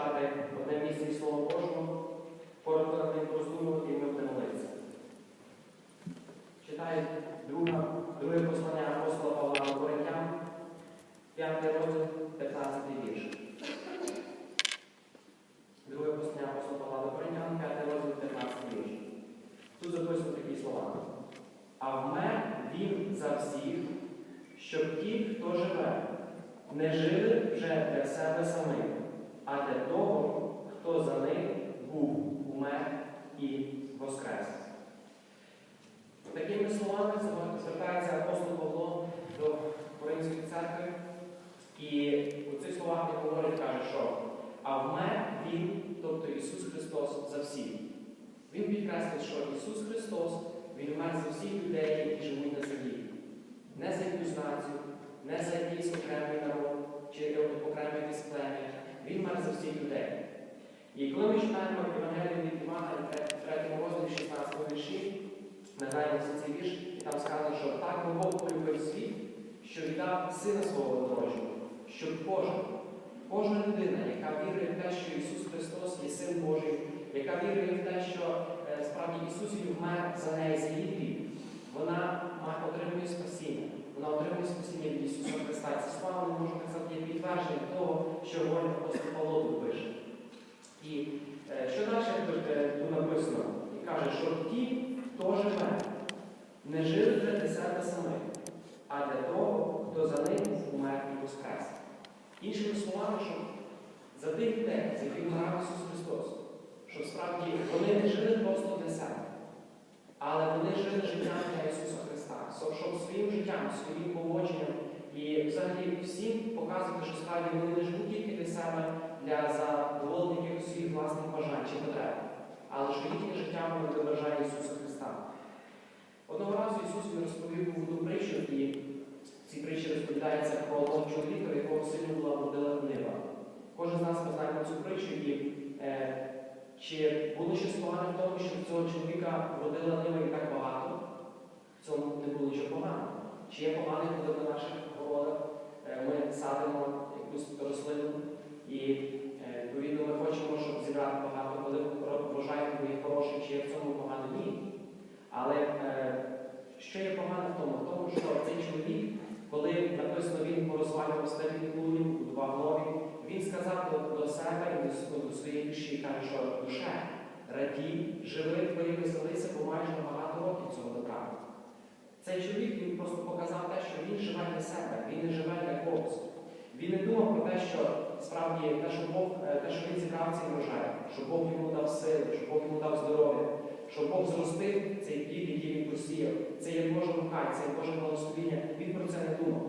читати одне місце і слово Божого, коротко над роздумувати і ми будемо молитися. Читаю друга, друге послання апостола Павла до Коринтян, 5 розділ, 15 вірш. Друге послання апостола Павла до Коринтян, 5 розділ, 15 вірш. Тут записано такі слова. А вмер він за всіх, щоб ті, хто живе, не жили вже для себе самих а для того, хто за них був, умер і воскрес. Такими словами звертається апостол Павло до Коринської церкви, і у цих словах він говорить, каже, що а вмер Він, тобто Ісус Христос, за всіх. Він підкреслює, що Ісус Христос, Він вмер за всіх людей, які живуть на землі. Не за якусь націю, не за якийсь окремий народ Всіх людей. І коли ми читаємо Євангелію від Івана, 3 розділі 16 вірші, нагадаємо цей вірш, і там сказано, що так Бог полюбив світ, що віддав Сина свого однородженого, щоб кожен, кожна людина, яка вірує в те, що Ісус Христос є Син Божий, яка вірує в те, що е, справді Ісус вмер за неї, за її вона отримує спасіння. Вона отримує спасіння від Ісуса Христа. Ці слова ми можемо казати є підтвердження того, що говорить апостол Павло пише. І е, що далі е, тут написано? І каже, що ті, хто живе, не жили для себе самих, а для того, хто за ним умер і воскрес. Іншими словами, що за тих людей, за яких вмирав Ісус Христос, що справді вони не жили просто для себе, але вони жили життям для Ісуса Христа, щоб своїм життям, своїм поводженням. І взагалі всім показувати, що справді вони не живуть тільки для себе, для задоволення своїх власних бажань чи потреб, але що їхнє життя воно виражає Ісуса Христа. Одного разу Ісус він розповів одну притчу, і в цій притчі розповідається про одного чоловіка, в якого сильно була водила гнива. Кожен з нас ми знаємо цю притчу, і е, чи було щось погане в тому, що в цього чоловіка вродила нива і так багато, в цьому не було нічого поганого. Чи погане, коли на наших городах е, ми садимо якусь рослину і е, відповідно ми хочемо, щоб зібрати багато, коли ро- врожай є хороший, чи є в цьому погано? Ні. Але е, що є погано в тому? В тому, що цей чоловік, коли написано, він порозвалював старі клуні, будував нові, він сказав до, себе і до, своєї душі, каже, що душе, радій, живи, твої веселися, бо на багато років цього добра. Цей чоловік він просто показав те, що він живе для себе, він не живе для когось. Він не думав про те, що справді те, що Бог, е, те, що він зібрав цей врожай, що Бог йому дав сили, що Бог йому дав здоров'я, що Бог зростив цей плід, який він посіяв. Це є Божа рука, це є Боже благословіння. Він про це не думав.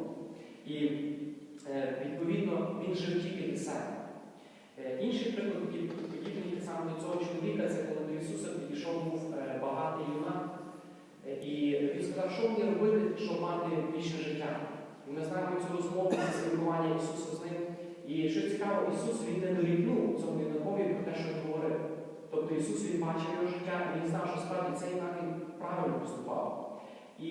І е, відповідно він жив тільки для себе. Е, Інший приклад, який подібний само до цього чоловіка, це коли що мені робити, щоб мати більше життя. І ми знаємо цю розмову, це спілкування Ісуса з ним. І що цікаво, Ісус він не дорікнув цьому юнакові про те, що він говорив. Тобто Ісус він бачив його життя, і він знав, що справді цей юнак правильно поступав. І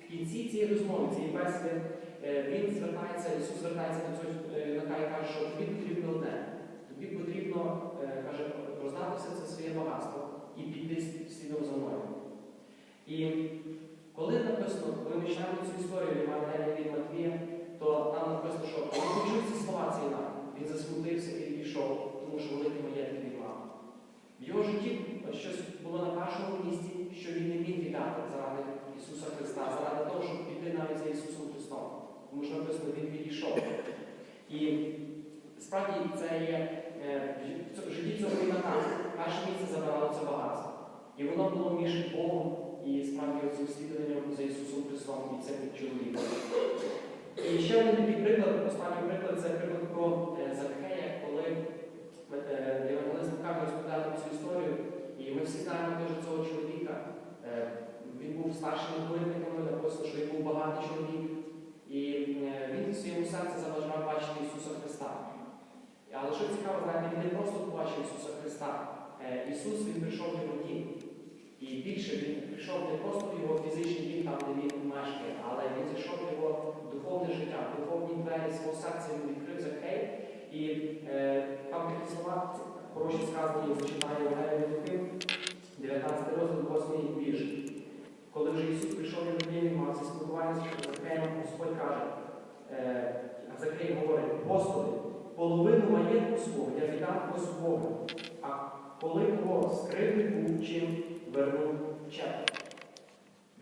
в кінці цієї розмови, цієї бесіди, е, він звертається, Ісус звертається до цього е, юнака і каже, що тобі потрібно одне. Тобі потрібно, е, каже, роздати все це своє багатство і піти слідом за мною. І коли написано, коли ми читаємо цю історію Євангелія від Матвія, то там написано, що коли почув ці слова юнак, він засмутився і пішов, тому що великий маєток він мав. В його житті щось було на першому місці, що він не міг віддати заради Ісуса Христа, заради того, щоб піти навіть за Ісусом Христом. Тому що написано, він відійшов. І справді це є е, в житті цього юнака. Перше місце забирало це багатство. І воно було між Богом і справді цим слідуванням за Ісусом Христом і цим чоловіком. І ще один такий приклад, останній приклад це приклад про е, Закхея, коли е, Євангелист Лука розповідає нам цю історію, і ми всі знаємо теж цього чоловіка. Е, Він був старшим митником, написано, що він був багатий чоловік. І е, він в своєму серці заважав бачити Ісуса Христа. Але що цікаво, знаєте, він не просто побачив Ісуса Христа. Е, Ісус він прийшов в його дім. І більше він прийшов не просто в його фізичний дім, там, де він мешкає, але він зайшов в його духовне життя, в духовні двері свого серця він відкрив Закхей. І е, там такі слова хороші сказані, зачитаю Євгенія Луки, 19 розділ, 8 вірш. Коли вже Ісус прийшов Євангелії, він мав це спілкування з Закхеєм, Господь каже, е, а Закхей говорить, Господи, половину маєтку свого я віддам Господу, а коли кого скрити був чим вернув чек.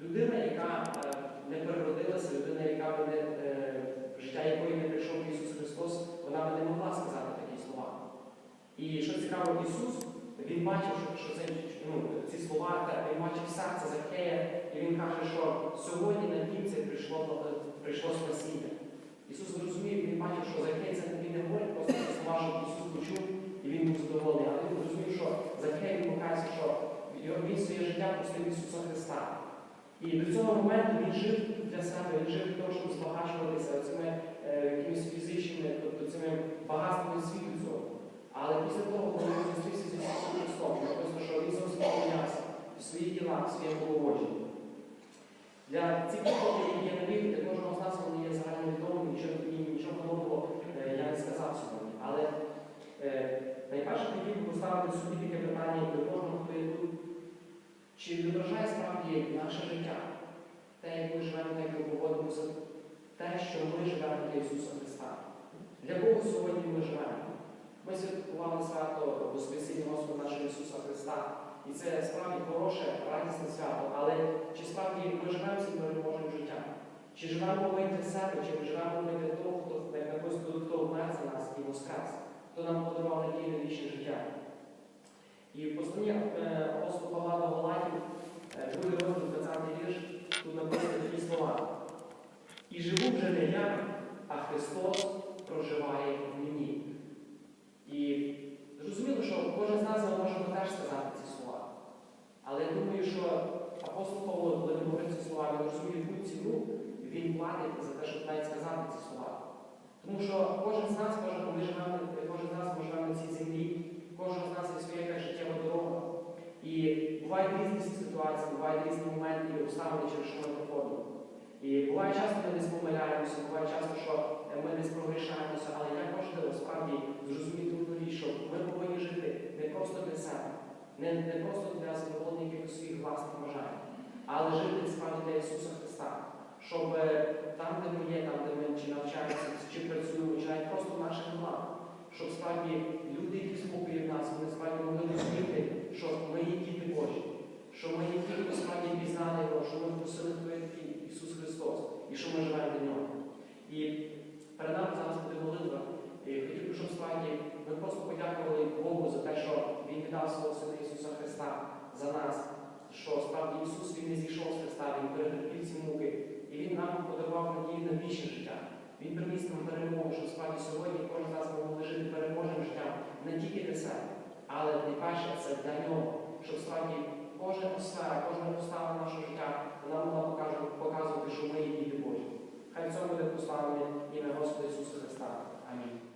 Людина, яка е, не переродилася, людина, яка не, е, життя якої не прийшов Ісус Христос, вона би не могла сказати такі слова. І що цікаво, Ісус, він бачив, що, що це, ну, ці слова, він бачив серце Закея, і він каже, що сьогодні на дім це прийшло, е, прийшло спасіння. Ісус зрозумів, він бачив, що Закей це він не говорить просто ці слова, щоб Ісус почув, і він був задоволений. Але він зрозумів, що Закей він покаявся, що він своє життя пустив Ісуса Христа. І до цього моменту він жив для себе, він жив для того, щоб збагачуватися цими е, якимись фізичними, тобто цими багатствами світу цього. Але після того, коли він зустрівся з Ісусом Христом, написано, що він зовсім ділах, в своєму поводженні. Для цих прикладів, які я навів, для кожного з нас вони є загальновідомими, нічого, нічого нового е, я не сказав сьогодні. Але е, найперше хотів би поставити собі таке питання до кожного, хто є тут. Чи відображає справді наше життя, те, як ми живемо, те, як ми поводимося, те, що ми живемо для Ісуса Христа? Для кого сьогодні ми живемо? Ми святкували свято Воскресіння Господа нашого Ісуса Христа. І це справді хороше, радісне свято. Але чи справді ми живемо цим переможним життям? Чи живемо ми для себе, чи ми живемо ми для того, хто як написано, хто вмер за нас і воскрес, хто нам подарував надію на вічне життя? І в посланні е, апостола Павла до Галатів, буде розділ 20 вірш, тут написано такі слова. І живу вже не я, а Христос проживає в мені. І зрозуміло, що кожен з нас ми можемо теж сказати. Але я думаю, що апостол Павло, коли він говорив ці слова, він розуміє, яку ціну він платить за те, щоб навіть сказати ці слова. Тому що кожен з нас, кожен, ми кожен з нас живемо на цій землі, кожен з нас є своя життєва дорога. І бувають різні ситуації, бувають різні моменти і обставини, через що ми проходимо. І буває часто ми десь помиляємося, буває часто, що ми десь прогрішаємося, але як важливо справді зрозуміти що ми повинні жити не просто для себе, не, не просто для задоволення якихось своїх власних бажань, але жити справді для Ісуса Христа. Щоб е, там, де ми є, там, де ми чи навчаємося, чи працюємо, чи навіть просто наших домах, щоб справді люди, які слухають нас, вони справді могли розуміти, що ми є діти Божі, Він приніс нам перемогу, що справді сьогодні кожен з нас мав жити переможним життям не тільки для себе, але найперше це для нього, щоб в складі сфера, кожного обставина нашого життя вона могла показувати, що ми є діти Божі. Хай в цьому буде прославлене ім'я Господа Ісуса Христа. Амінь.